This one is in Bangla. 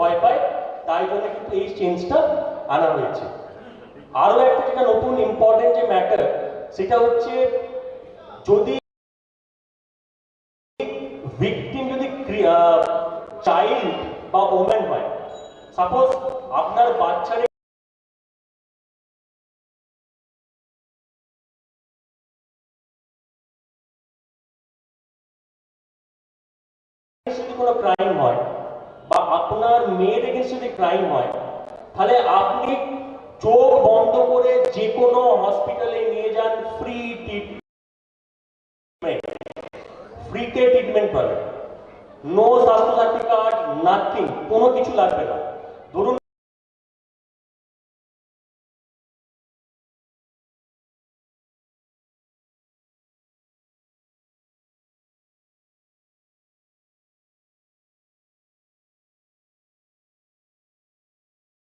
ভয় পায়, তাই জন্য কিন্তু এই চেঞ্জটা আনা হয়েছে। আরও একটা যেটা নতুন ইম্পর্টেন্ট যে ম্যাটার সেটা হচ্ছে যদি ভিকটিম যদি চাইল্ড বা ওম্যান হয় সাপোজ আপনার বাচ্চারে কোনো ক্রাইম হয় আপনার মেয়ের এগেন্স্ট যদি ক্রাইম হয়, তাহলে আপনি চোখ বন্ধ করে যে কোনো হসপিটালে নিয়ে যান ফ্রি ট্রিটমেন্ট ফ্রিতে ট্রিটমেন্ট পাবেন। নো স্বাস্থ্যসাথী কার্ড নাথিং কোনো কিছু লাগবে না। ধরুন